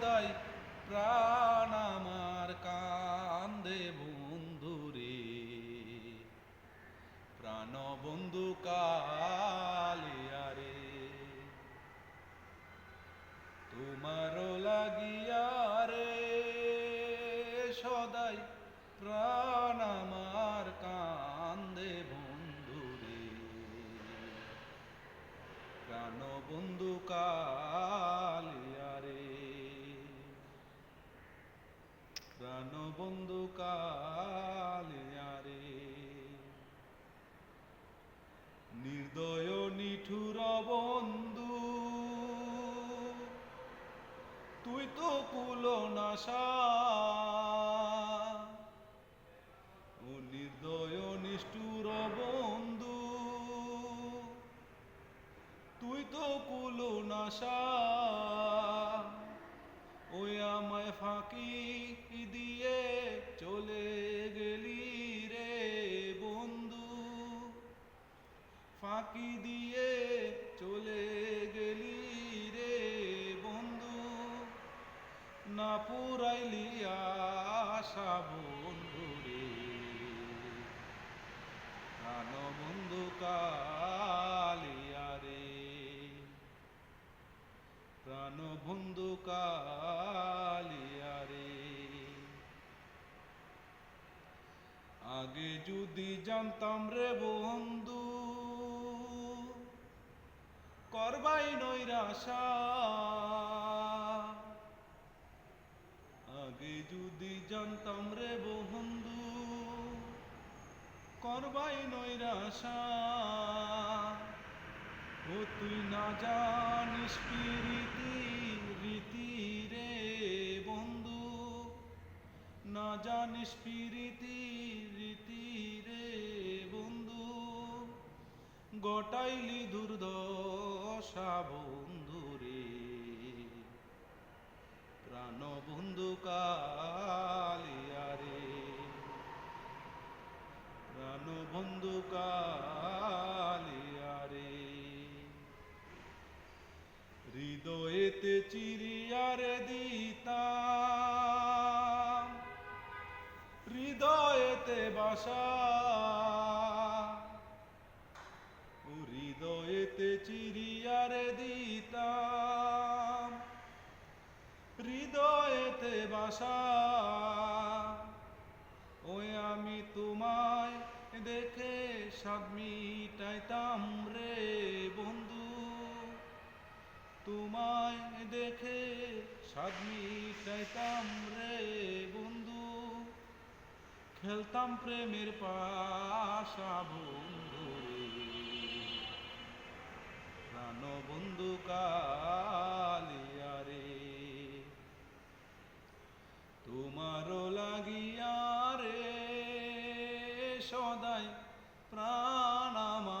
সদাই প্রাণ আমার কান্দে বন্ধুরে। প্রাণ বন্ধু কালিয়ারে তোমার লাগিয়া রে, সদাই প্রাণ আমার কান্দে বন্ধুরে। প্রাণ বন্ধু কালিয়ারে প্রাণ বন্ধু কালিয়ারে নির্দয় নিঠুর বন্ধু, তুই তো কুল নাশা। ও নির্দয় নিষ্ঠুর বন্ধু, তুই তো কুল নাশা। ফাঁকি দিয়ে চলে গেলি রে বন্ধু। না পুরাইলি আশা বন্ধু রে। প্রাণ বন্ধু কালিয়া রে? প্রাণ বন্ধু কালিয়া রে? আগে যদি জানতাম রে বন্ধু করবাই নৈরাশা। আগে যদি জানতাম রে বন্ধু, করবাই নৈরাশা। ও তুই না জানিস রীতি রীতি রে বন্ধু। না জানিস রীতি রীতি রে বন্ধু। গটাইলি দুর্দশা। বন্ধু রে। প্রাণ বন্ধু কালিয়া রে। প্রাণ বন্ধু কালিয়া রে। হৃদয়েতে চিরিয়ারে দিতাম হৃদয়েতে বাসা। হৃদয়েতে চিরিয়ারে বাসা ওই আমি তোমায় দেখে সব মিটাইতাম রে বন্ধু। তোমায় দেখে সব মিটাইতাম রে বন্ধু। খেলতাম প্রেমের পাশা বন্ধু। তোমারও লাগিয়া রে সদাই প্রাণ আমার।